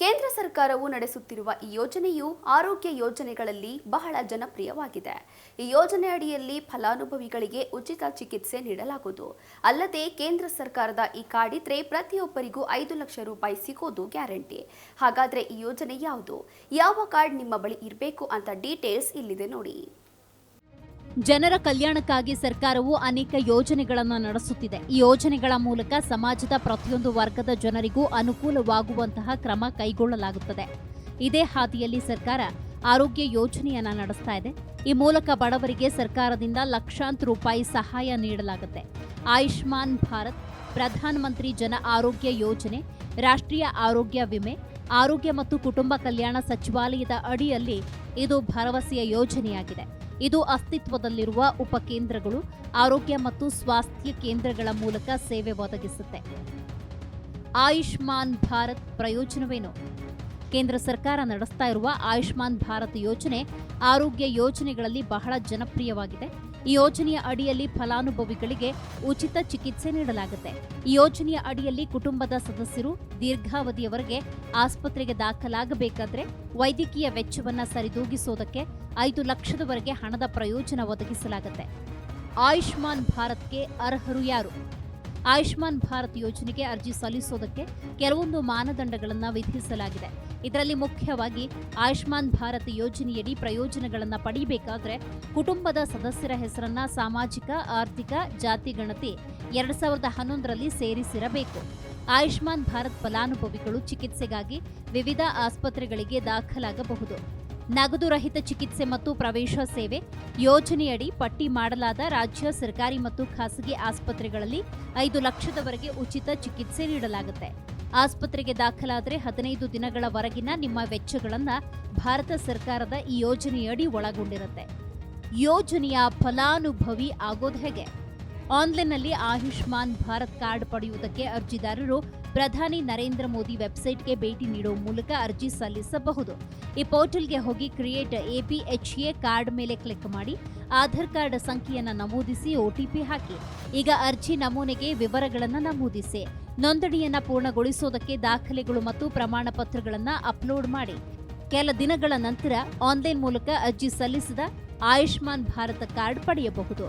ಕೇಂದ್ರ ಸರ್ಕಾರವು ನಡೆಸುತ್ತಿರುವ ಈ ಯೋಜನೆಯು ಆರೋಗ್ಯ ಯೋಜನೆಗಳಲ್ಲಿ ಬಹಳ ಜನಪ್ರಿಯವಾಗಿದೆ. ಈ ಯೋಜನೆ ಅಡಿಯಲ್ಲಿ ಫಲಾನುಭವಿಗಳಿಗೆ ಉಚಿತ ಚಿಕಿತ್ಸೆ ನೀಡಲಾಗುವುದು. ಅಲ್ಲದೆ ಕೇಂದ್ರ ಸರ್ಕಾರದ ಈ ಕಾರ್ಡ್ ಇದ್ರೆ ಪ್ರತಿಯೊಬ್ಬರಿಗೂ ಐದು ಲಕ್ಷ ರೂಪಾಯಿ ಸಿಗೋದು ಗ್ಯಾರಂಟಿ. ಹಾಗಾದ್ರೆ ಈ ಯೋಜನೆ ಯಾವುದು? ಯಾವ ಕಾರ್ಡ್ ನಿಮ್ಮ ಬಳಿ ಇರಬೇಕು ಅಂತ ಡೀಟೇಲ್ಸ್ ಇಲ್ಲಿದೆ ನೋಡಿ. ಜನರ ಕಲ್ಯಾಣಕ್ಕಾಗಿ ಸರ್ಕಾರವು ಅನೇಕ ಯೋಜನೆಗಳನ್ನು ನಡೆಸುತ್ತಿದೆ. ಈ ಯೋಜನೆಗಳ ಮೂಲಕ ಸಮಾಜದ ಪ್ರತಿಯೊಂದು ವರ್ಗದ ಜನರಿಗೂ ಅನುಕೂಲವಾಗುವಂತಹ ಕ್ರಮ ಕೈಗೊಳ್ಳಲಾಗುತ್ತದೆ. ಇದೇ ಹಾದಿಯಲ್ಲಿ ಸರ್ಕಾರ ಆರೋಗ್ಯ ಯೋಜನೆಯನ್ನ ನಡೆಸ್ತಾ ಇದೆ. ಈ ಮೂಲಕ ಬಡವರಿಗೆ ಸರ್ಕಾರದಿಂದ ಲಕ್ಷಾಂತರ ರೂಪಾಯಿ ಸಹಾಯ ನೀಡಲಾಗುತ್ತೆ. ಆಯುಷ್ಮಾನ್ ಭಾರತ್ ಪ್ರಧಾನಮಂತ್ರಿ ಜನ ಆರೋಗ್ಯ ಯೋಜನೆ, ರಾಷ್ಟ್ರೀಯ ಆರೋಗ್ಯ ವಿಮೆ, ಆರೋಗ್ಯ ಮತ್ತು ಕುಟುಂಬ ಕಲ್ಯಾಣ ಸಚಿವಾಲಯದ ಅಡಿಯಲ್ಲಿ ಇದು ಭರವಸೆಯ ಯೋಜನೆಯಾಗಿದೆ. ಇದು ಅಸ್ತಿತ್ವದಲ್ಲಿರುವ ಉಪಕೇಂದ್ರಗಳು, ಆರೋಗ್ಯ ಮತ್ತು ಸ್ವಾಸ್ಥ್ಯ ಕೇಂದ್ರಗಳ ಮೂಲಕ ಸೇವೆ ಒದಗಿಸುತ್ತೆ. ಆಯುಷ್ಮಾನ್ ಭಾರತ್ ಪ್ರಯೋಜನವೇನು? ಕೇಂದ್ರ ಸರ್ಕಾರ ನಡೆಸ್ತಾ ಇರುವ ಆಯುಷ್ಮಾನ್ ಭಾರತ್ ಯೋಜನೆ ಆರೋಗ್ಯ ಯೋಜನೆಗಳಲ್ಲಿ ಬಹಳ ಜನಪ್ರಿಯವಾಗಿದೆ. ಈ ಯೋಜನೆಯ ಅಡಿಯಲ್ಲಿ ಫಲಾನುಭವಿಗಳಿಗೆ ಉಚಿತ ಚಿಕಿತ್ಸೆ ನೀಡಲಾಗುತ್ತೆ. ಈ ಯೋಜನೆಯ ಅಡಿಯಲ್ಲಿ ಕುಟುಂಬದ ಸದಸ್ಯರು ದೀರ್ಘಾವಧಿಯವರೆಗೆ ಆಸ್ಪತ್ರೆಗೆ ದಾಖಲಾಗಬೇಕಾದ್ರೆ ವೈದ್ಯಕೀಯ ವೆಚ್ಚವನ್ನು ಸರಿದೂಗಿಸೋದಕ್ಕೆ ಐದು ಲಕ್ಷದವರೆಗೆ ಹಣದ ಪ್ರಯೋಜನ ಒದಗಿಸಲಾಗುತ್ತೆ. ಆಯುಷ್ಮಾನ್ ಭಾರತ್ಗೆ ಅರ್ಹರು ಯಾರು? ಆಯುಷ್ಮಾನ್ ಭಾರತ್ ಯೋಜನೆಗೆ ಅರ್ಜಿ ಸಲ್ಲಿಸೋದಕ್ಕೆ ಕೆಲವೊಂದು ಮಾನದಂಡಗಳನ್ನು ವಿಧಿಸಲಾಗಿದೆ. ಇದರಲ್ಲಿ ಮುಖ್ಯವಾಗಿ ಆಯುಷ್ಮಾನ್ ಭಾರತ್ ಯೋಜನೆಯಡಿ ಪ್ರಯೋಜನಗಳನ್ನು ಪಡೆಯಬೇಕಾದ್ರೆ ಕುಟುಂಬದ ಸದಸ್ಯರ ಹೆಸರನ್ನ ಸಾಮಾಜಿಕ, ಆರ್ಥಿಕ, ಜಾತಿ, ಗಣತಿ ಎರಡ್ ಸಾವಿರದ ಹನ್ನೊಂದರಲ್ಲಿ ಸೇರಿಸಿರಬೇಕು. ಆಯುಷ್ಮಾನ್ ಭಾರತ್ ಫಲಾನುಭವಿಗಳು ಚಿಕಿತ್ಸೆಗಾಗಿ ವಿವಿಧ ಆಸ್ಪತ್ರೆಗಳಿಗೆ ದಾಖಲಾಗಬಹುದು. ನಗದು ರಹಿತ ಚಿಕಿತ್ಸೆ ಮತ್ತು ಪ್ರವೇಶ ಸೇವೆ ಯೋಜನೆಯಡಿ ಪಟ್ಟಿ ಮಾಡಲಾದ ರಾಜ್ಯ ಸರ್ಕಾರಿ ಮತ್ತು ಖಾಸಗಿ ಆಸ್ಪತ್ರೆಗಳಲ್ಲಿ ಐದು ಲಕ್ಷದವರೆಗೆ ಉಚಿತ ಚಿಕಿತ್ಸೆ ನೀಡಲಾಗುತ್ತೆ. ಆಸ್ಪತ್ರೆಗೆ ದಾಖಲಾದರೆ ಹದಿನೈದು ದಿನಗಳವರೆಗಿನ ನಿಮ್ಮ ವೆಚ್ಚಗಳನ್ನು ಭಾರತ ಸರ್ಕಾರದ ಈ ಯೋಜನೆಯಡಿ ಒಳಗೊಂಡಿರುತ್ತೆ. ಯೋಜನೆಯ ಫಲಾನುಭವಿ ಆಗೋದು ಹೇಗೆ? ಆನ್ಲೈನ್ನಲ್ಲಿ ಆಯುಷ್ಮಾನ್ ಭಾರತ್ ಕಾರ್ಡ್ ಪಡೆಯುವುದಕ್ಕೆ ಅರ್ಜಿದಾರರು ಪ್ರಧಾನಿ ನರೇಂದ್ರ ಮೋದಿ ವೆಬ್ಸೈಟ್ಗೆ ಭೇಟಿ ನೀಡುವ ಮೂಲಕ ಅರ್ಜಿ ಸಲ್ಲಿಸಬಹುದು. ಈ ಪೋರ್ಟಲ್ಗೆ ಹೋಗಿ ಕ್ರಿಯೇಟ್ ಎಪಿಎಚ್ಎ ಕಾರ್ಡ್ ಮೇಲೆ ಕ್ಲಿಕ್ ಮಾಡಿ ಆಧಾರ್ ಕಾರ್ಡ್ ಸಂಖ್ಯೆಯನ್ನು ನಮೂದಿಸಿ ಒಟಿಪಿ ಹಾಕಿ. ಈಗ ಅರ್ಜಿ ನಮೂನೆಗೆ ವಿವರಗಳನ್ನು ನಮೂದಿಸಿ. ನೋಂದಣಿಯನ್ನು ಪೂರ್ಣಗೊಳಿಸೋದಕ್ಕೆ ದಾಖಲೆಗಳು ಮತ್ತು ಪ್ರಮಾಣ ಪತ್ರಗಳನ್ನು ಅಪ್ಲೋಡ್ ಮಾಡಿ. ಕೆಲ ದಿನಗಳ ನಂತರ ಆನ್ಲೈನ್ ಮೂಲಕ ಅರ್ಜಿ ಸಲ್ಲಿಸಿದ ಆಯುಷ್ಮಾನ್ ಭಾರತ ಕಾರ್ಡ್ ಪಡೆಯಬಹುದು.